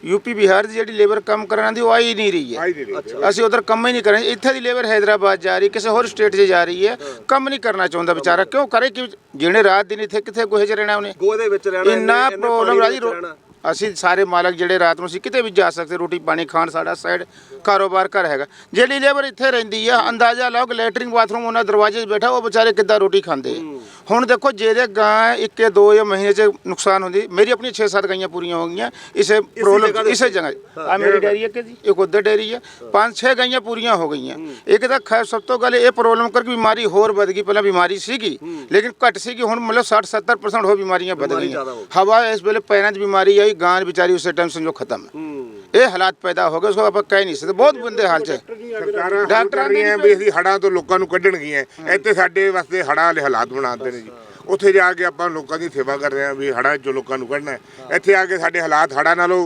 ਯੂਪੀ ਬਿਹਾਰ ਦੀ ਜਿਹੜੀ ਲੇਬਰ ਕੰਮ ਕਰਨ ਦੀ ਉਹ ਆ ਹੀ। ਨਹੀਂ ਰਹੀ ਆਈ ਹੈ। ਰਹੀ ਅਸੀਂ ਉਧਰ ਕੰਮ ਹੀ ਨਹੀਂ ਕਰਾਂਗੇ। ਇੱਥੇ ਦੀ ਲੇਬਰ ਹੈਦਰਾਬਾਦ ਜਾ ਰਹੀ ਕਿਸੇ ਹੋਰ ਸਟੇਟ 'ਚ ਜਾ ਰਹੀ ਹੈ। ਕੰਮ ਨਹੀਂ ਕਰਨਾ ਚਾਹੁੰਦਾ ਵਿਚਾਰਾ। ਕਿਉਂ ਕਰੇ ਕਿ ਜਿਹਨੇ ਰਾਤ ਦਿਨ ਇੱਥੇ ਕਿੱਥੇ ਗੋਹੇ 'ਚ ਰਹਿਣਾ ਉਹਨੇ? ਗੋਹੇ ਦੇ ਵਿੱਚ ਰਹਿਣਾ ਇੰਨਾ ਪ੍ਰੋਬਲਮ ਪਾਣੀ ਰਾਜੀ ਵਿੱਚ ਰੋ- ਰਹਿਣਾ। ਅਸੀਂ ਸਾਰੇ ਮਾਲਕ ਜਿਹੜੇ ਰਾਤ ਨੂੰ ਅਸੀਂ ਕਿਤੇ ਵੀ ਜਾ ਸਕਦੇ ਰੋਟੀ ਪਾਣੀ ਖਾਣ ਸਾਡਾ ਸਾਈਡ ਕਾਰੋਬਾਰ ਕਰ ਹੈਗਾ। ਜਿਹੜੀ ਲੇਬਰ ਇੱਥੇ ਰਹਿੰਦੀ ਆ ਅੰਦਾਜ਼ਾ ਲਾਓ ਕਿ ਲੈਟਰਿੰਗ ਬਾਥਰੂਮ ਉਹਨਾਂ ਦਰਵਾਜ਼ੇ 'ਚ ਬੈਠਾ ਉਹ ਵਿਚਾਰੇ ਕਿੱਦਾਂ ਰੋਟੀ ਖਾਂਦੇ ਆ। ਹੁਣ ਦੇਖੋ ਜਿਹਦੇ ਗਾਂ ਇੱਕੇ ਦੋ ਜਾਂ ਮਹੀਨੇ 'ਚ ਨੁਕਸਾਨ ਹੁੰਦੀ ਮੇਰੀ ਆਪਣੀ 6-7 ਗਾਈਆਂ ਪੂਰੀਆਂ ਹੋ ਗਈਆਂ ਇਸੇ ਜਗ੍ਹਾ ਪ੍ਰੋਬਲਮ ਦੇ ਇਸੇ ਜਗ੍ਹਾ 'ਚ। ਆ ਮੇਰੀ ਡੈਰੀ ਹੈ ਕਿ ਜੀ ਇੱਕ ਉਧਰ ਡੈਰੀ ਹੈ। ਪੰਜ ਛੇ ਗਾਈਆਂ ਪੂਰੀਆਂ ਹੋ ਗਈਆਂ। ਇੱਕ ਤਾਂ ਖੈਰ ਸਭ ਤੋਂ ਗੱਲ ਇਹ ਪ੍ਰੋਬਲਮ ਕਰਕੇ ਬਿਮਾਰੀ ਹੋਰ ਵੱਧ ਗਈ ਪਹਿਲਾਂ ਬਿਮਾਰੀ ਸੀਗੀ ਲੇਕਿਨ ਘੱਟ ਸੀਗੀ ਹੁਣ ਮਤਲਬ 60-70% ਹੋ ਬਿਮਾਰੀਆਂ ਵੱਧ ਗਈਆਂ। ਹਵਾ ਇਸ ਵੇਲੇ ਪੈਰਾਂ 'ਚ ਬਿਮਾਰੀ ਆਈ ਗਾਂ ਵਿਚਾਰੀ ਉਸੇ ਟਾਈਮ ਸਮਝੋ ਖਤਮ ਹੂੰ। ਇਹ ਹਾਲਾਤ ਪੈਦਾ ਹੋ ਗਏ ਉਸਕੋ ਆਪਾਂ ਕਹਿ ਨਹੀਂ ਸਕਦੇ। ਬਹੁਤ ਬੰਦੇ ਹਾਲ 'ਚ। ਸਰਕਾਰਾਂ ਡਾਕਟਰਾਂ ਰਹੀਆਂ ਵੀ ਅਸੀਂ ਹੜਾਂ ਤੋਂ ਲੋਕਾਂ ਨੂੰ ਕੱਢਣਗੀਆਂ। ਇੱਥੇ ਸਾਡੇ ਵਾਸਤੇ ਹੜਾਂ ਵਾਲੇ ਹਾਲਾਤ ਬਣਾਉਂਦੇ ਨੇ ਜੀ। ਉੱਥੇ ਜਾ ਕੇ ਆਪਾਂ ਲੋਕਾਂ ਦੀ ਸੇਵਾ ਕਰ ਰਹੇ ਹਾਂ ਵੀ ਹੜਾਂ ਚੋਂ ਲੋਕਾਂ ਨੂੰ ਕੱਢਣਾ ਹੈ। ਇੱਥੇ ਆ ਕੇ ਸਾਡੇ ਹਾਲਾਤ ਹੜਾਂ ਨਾਲੋਂ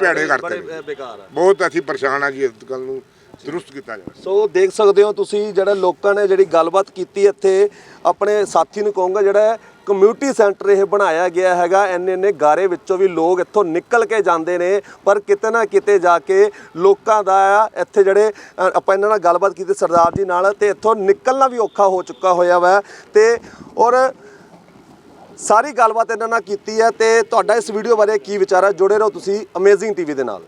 ਭੈੜੇ ਕਰਤੇ ਨੇ। ਆ। ਬਹੁਤ ਅਸੀਂ ਪਰੇਸ਼ਾਨ ਆ ਜੀ ਇਸ ਗੱਲ ਨੂੰ। ਦਰੁਸਤ ਕੀਤਾ ਜਾਵੇ। ਸੋ ਦੇਖ ਸਕਦੇ ਹੋ ਤੁਸੀਂ ਜਿਹੜਾ ਲੋਕਾਂ ਨੇ ਜਿਹੜੀ ਗੱਲਬਾਤ ਕੀਤੀ ਇੱਥੇ, ਆਪਣੇ ਸਾਥੀ ਨੂੰ ਕਹੂੰਗਾ ਜਿਹੜਾ ਕਮਿਊਨਿਟੀ ਸੈਂਟਰ ਇਹ ਬਣਾਇਆ ਗਿਆ ਹੈਗਾ, ਇੰਨੇ ਇੰਨੇ ਗਾਰੇ ਵਿੱਚੋਂ ਵੀ ਲੋਕ ਇੱਥੋਂ ਨਿਕਲ ਕੇ ਜਾਂਦੇ ਨੇ, ਪਰ ਕਿਤੇ ਨਾ ਕਿਤੇ ਜਾ ਕੇ ਲੋਕਾਂ ਦਾ ਇੱਥੇ ਜਿਹੜੇ ਆਪਾਂ ਇਹਨਾਂ ਨਾਲ ਗੱਲਬਾਤ ਕੀਤੀ ਸਰਦਾਰ ਜੀ ਨਾਲ, ਤੇ ਇੱਥੋਂ ਨਿਕਲਣਾ ਵੀ ਔਖਾ ਹੋ ਚੁੱਕਾ ਹੋਇਆ ਵਾ, ਤੇ ਔਰ ਸਾਰੀ ਗੱਲਬਾਤ ਇਹਨਾਂ ਨਾਲ ਕੀਤੀ ਹੈ, ਤੇ ਤੁਹਾਡਾ ਇਸ ਵੀਡੀਓ ਬਾਰੇ ਕੀ ਵਿਚਾਰ ਹੈ? ਜੁੜੇ ਰਹੋ ਤੁਸੀਂ ਅਮੇਜ਼ਿੰਗ ਟੀਵੀ ਦੇ ਨਾਲ।